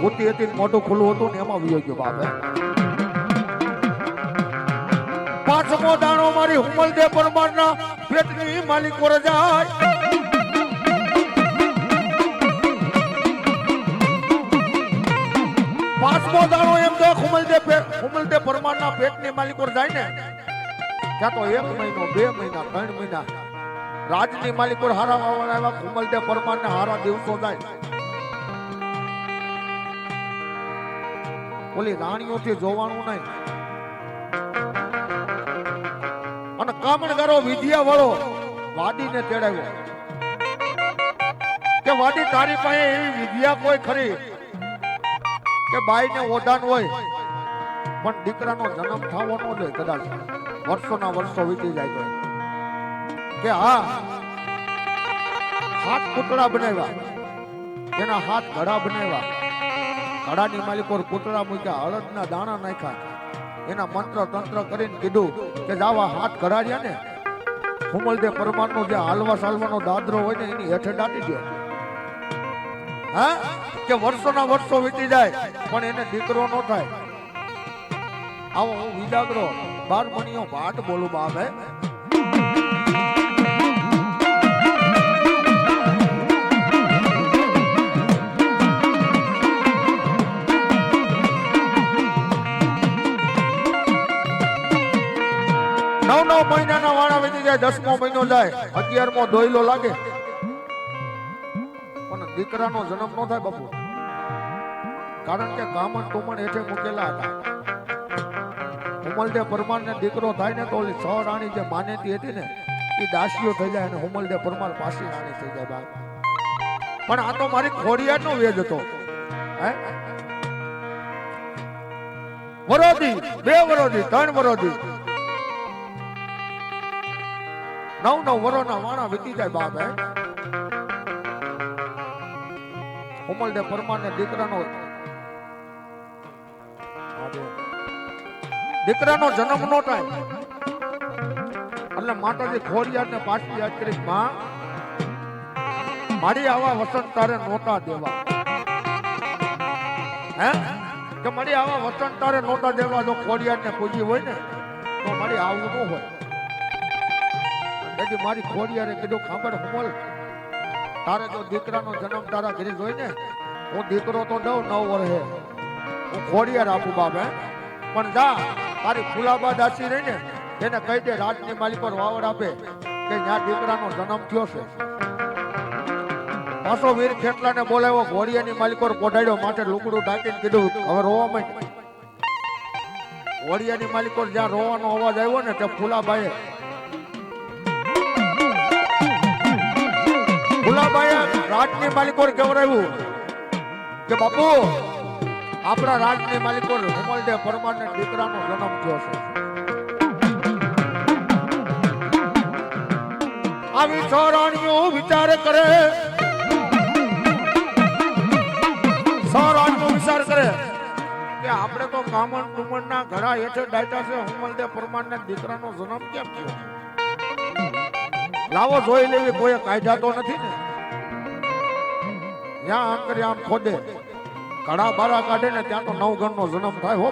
ખોટી હતી મોટું ખુલ્લું હતું ને એમાં વિયો બાપે પાંચમો દાણો મારી હુમલ દે પરમારના પેટની માલિક જાય પાંચમો દાણો એમ તો હુમલ દે હુમલ દે પરમારના પેટની માલિક જાય ને. ક્યાં તો એક મહિનો, બે મહિના, ત્રણ મહિના રાજની માલિક હારા આવ્યા દે પરમારના હારા દિવસો જાય. ઓલી રાણીઓથી જોવાનું નહીં. અને કામણગારો વિદ્યા વાળો વાડીને તેડાવ્યો. કે વાડી તારી પાસે એવી વિદ્યા કોઈ ખરી? કે બાઈને ઓઢાન હોય? પણ દીકરાનો જન્મ થવો ન જોઈએ કદાચ. વર્ષોના વર્ષો વીતી જાય તો. કે હા, હાથ પૂતળા બનાવ્યા. એના હાથ ઘડા બનાવ્યા. ઘડાની માલિકો કૂતરા મૂક્યા, હળદના દાણા નાખ્યા. એના મંત્ર તંત્ર કરીને કીધું કે જાવા હાથ ઘડાડ્યા ને હુમલદે પરમારનો જે હાલવા સાલવાનો દાદરો હોય ને, એની હેઠે દાટી દે. હા? કે વર્ષોના વર્ષો વીતી જાય, પણ એને દીકરો ન થાય. આવો હું વિદાગરો બાર મણીઓ ભાટ બોલું બાપે જાય દસમો મહિનો જાય, અગિયારમો દોયલો લાગે. પણ દીકરાનો જન્મ નો થાય બાપુ. કારણ કે કામણ ટુમણ હેઠે મૂકેલા હતા. હુમલદે પરમાર ને દીકરો થાય ને તો છ રાણી જે માનેતી હતી ને, એ દાસીઓ થઈ જાય અને હુમલદે પરમાર પાછી રાણી થઈ જાય બાપ. પણ આ તો મારી ખોડિયાર નો વેજ હતો. હે? વરોધી, બે વરોધી, ત્રણ વરોધી. નવ નવ વરોના વાણા વીતી જાય બાપ હે ઉમલદે પરમાર ને દીકરાનો દીકરાનો જન્મ નો થાય એટલે માતાજી ખોડિયાર ને પાછી યાદ કરી માં મારી આવા વસંત તારે નોતા દેવા હે કે મારી આવા વસંત તારે નોતા દેવા જો ખોડિયાર ને પૂજી હોય ને તો મારી આવું ન હોય તેથી મારી ખોડિયારે કીધું, ખબર હુમલ તારે જો દીકરાનો જન્મ તારા ઘરે જોઈ ને હું દીકરો તો દઉં નવ વર્ષે. હું ખોડિયાર આપું બાપે પણ જા, તારી ફુલાબા દાસી રહી ને એને કહી દે, રાજની માલિક પર વાવડ આપે કે ત્યાં દીકરાનો જન્મ થયો છે. પાછો વીર ખેટલાને બોલાવ્યો ઘોડિયાની માલિક પર પોઢાડ્યો માટે લુકડું ઢાંકીને કીધું, હવે રોવા માંડ. ઘોડિયાની માલિક પર જ્યાં રોવાનો અવાજ આવ્યો ને, ત્યાં ફુલાબાઈએ ફુલાબાઈએ રાજની માલિક પર કેવડાવ્યું કે બાપુ, આપણા રાજની માલિકો હુમલદે પરમારને દીકરાનો જન્મ થયો છે. આવી છોરાણીઓ વિચાર કરે. છોરાણીઓ વિચાર કરે કે આપણે તો કામણ ટુમણ ના ઘડા હેઠળ ડાયટા છે હુમલદે પરમારને દીકરાનો જન્મ કેમ થયો? લાવો જોઈ લેવી કોઈ કાઢ્યા તો નથી ને. જ્યાં આમ આમ ખોદે. કડા બારા કાઢે ને ત્યાં તો નવ ગણ નો જન્મ થાય, હો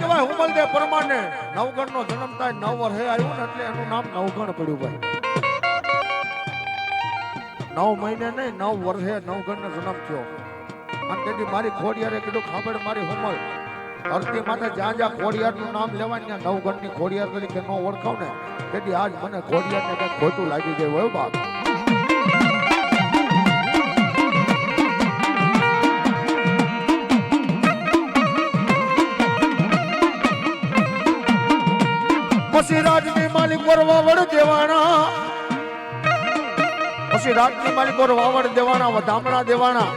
કહેવાય હુમલદે પરમાને નવગણ નો જન્મ થાય, નવ વર્ષે આવ્યું ને એટલે એનું નામ નવગણ પડ્યું ભાઈ. નવ મહિને નહીં, નવ વર્ષે નવગણ નો જન્મ થયો. અને તેથી મારી ખોડિયારે કીધું ખાબડ મારી હુમલ. ધરતી માતા જ્યાં જ્યાં ખોડિયારનું નામ લેવાય ત્યાં નવગણની ખોડિયાર તરીકે ન ઓળખાવ ને, તેથી આજ મને ખોડિયારને કંઈક ખોટું લાગી ગયું હોય બાપ. પછી રાજની માલિક વાવડ દેવાના પછી રાજની માલિક વાવડ દેવાના વધામણા દેવાના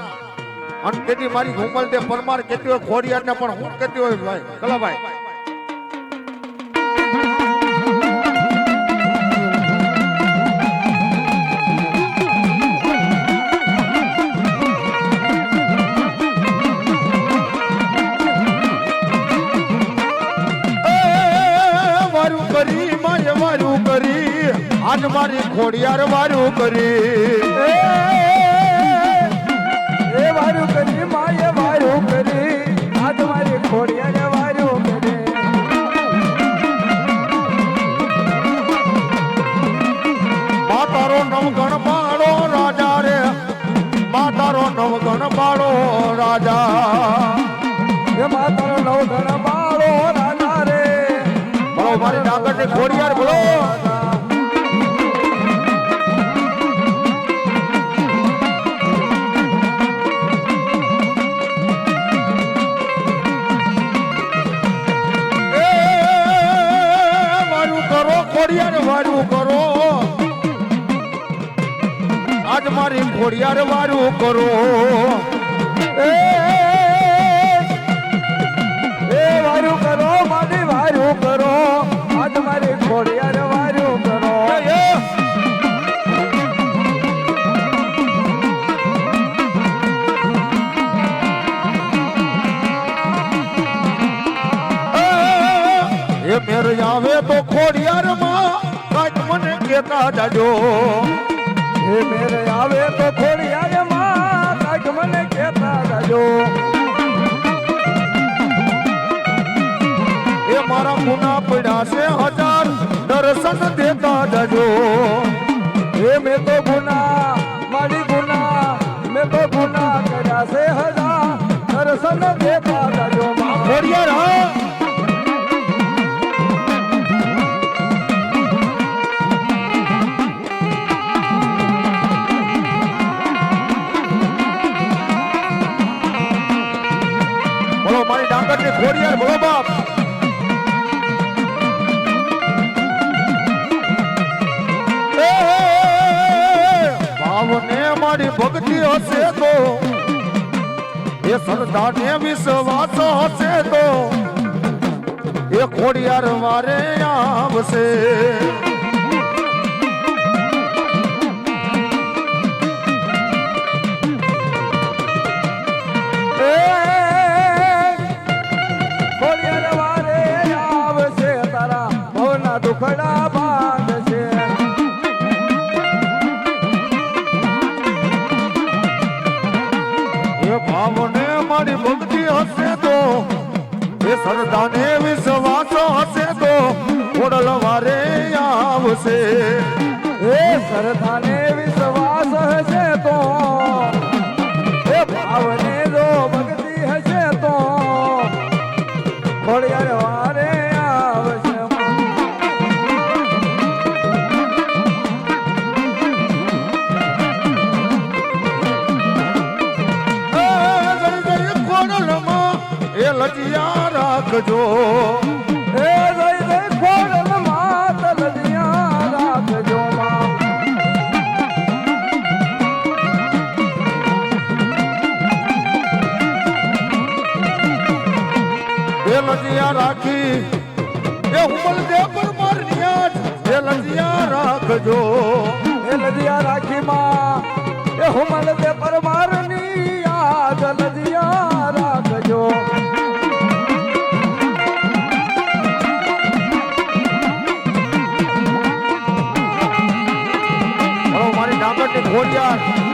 અને તેથી મારી ઘુમલ તે પરમાર કેતી હોય ખોડિયાર ને પણ હું કેતી હોય, ભાઈ. કલાભાઈ કરી માય વારું કરી. આજ મારી ખોડિયાર વારું કરી. આજ મારી ઘોડિયાર વારું કરો એ વારું કરો મારી વારું કરો આ મારી ઘોડિયાર વારું કરો એ મેર આવે તો ખોડિયાર માં કાંઈક મને કેતા જાજો એ મેરે આવે તો ખોડિયાને માં કાંઈક મને કહેતા જાજો એ મારા ગુના પડ્યા છે હજાર દર્શન દેતા જાજો. એ મેં તો ગુના, મારી ગુના, મેં તો ગુના ખોડિયાર બોલો બાપ ભાવને મારી ભક્તિ હશે તો, એ સરદારને વિશ્વાસ હશે તો, એ ખોડિયાર મારે આવશે. રાખજો ડાંગર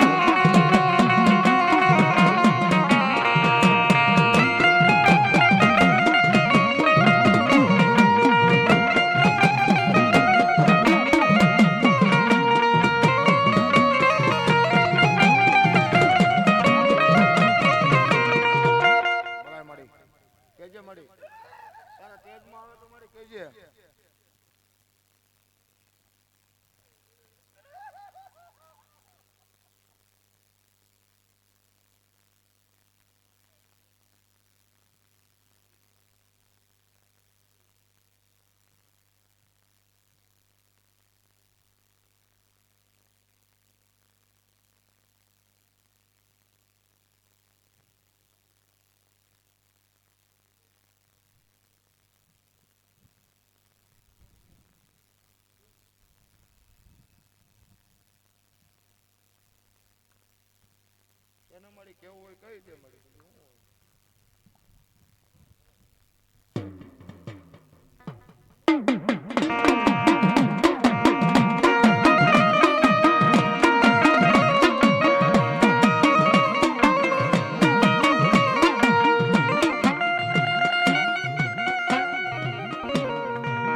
મળી કેવું હોય કઈ દે મળી?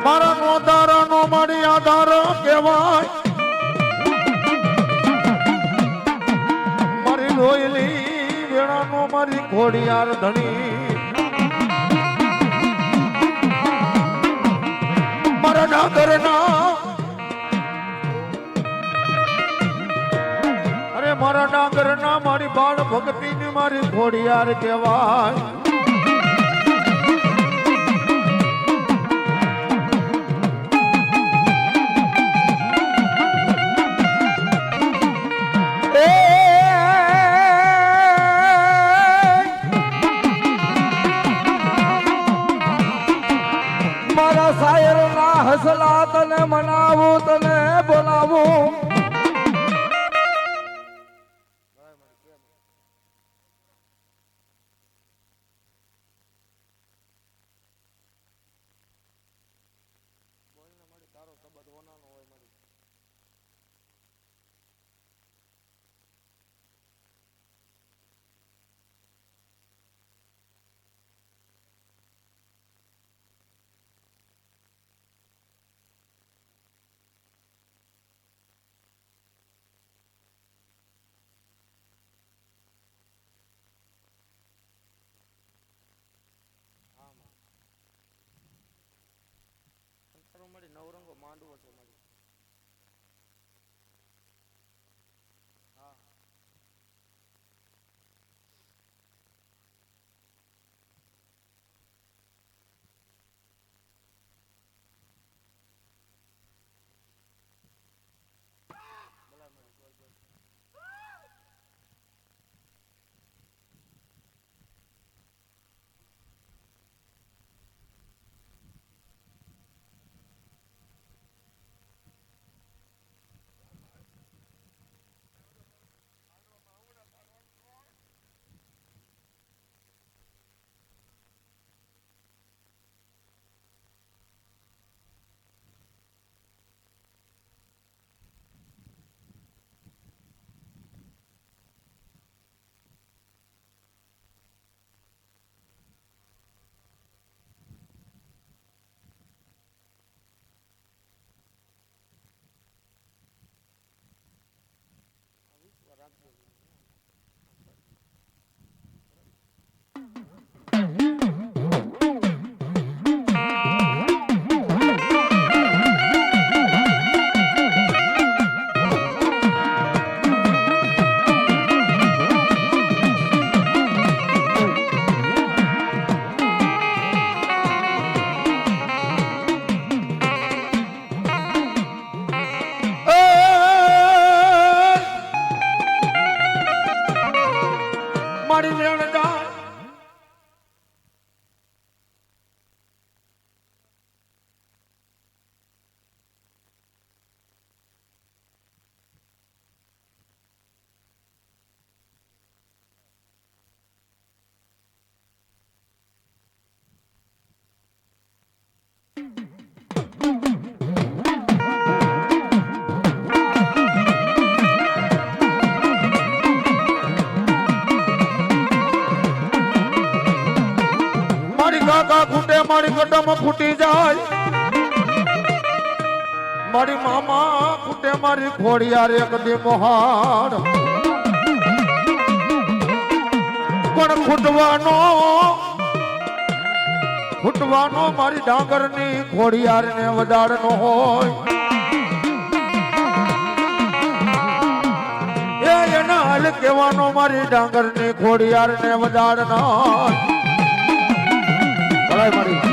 મારા ગોદારો નો મળી આધારો કેવાય મારી રોયલી મારી ઘોડિયાર ધણી. મારા ડાગરના. અરે મારા ડાગરના મારી બાળ ભક્તિની મારી ઘોડિયાર કહેવાય. ના હસલા તને મનાવું તને બોલાવું. મારી કડમ ફૂટી જાય. મારી મામા ફૂટે મારી ઘોડિયાર એક દી મોહાર પણ ફૂટવાનો ફૂટવાનો મારી ડાંગરની ઘોડિયાર ને વડાડનો હોય એના હાલ કહેવાનો મારી ડાંગરની ઘોડિયાર ને ભલાઈ મારી એ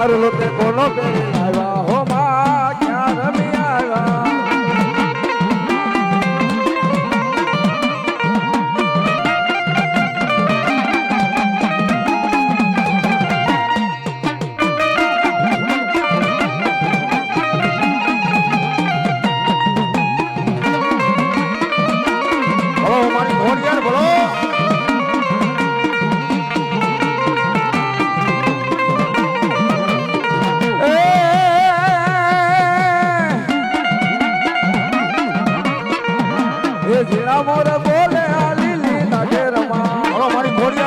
એ હારું તે કોનો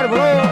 મારી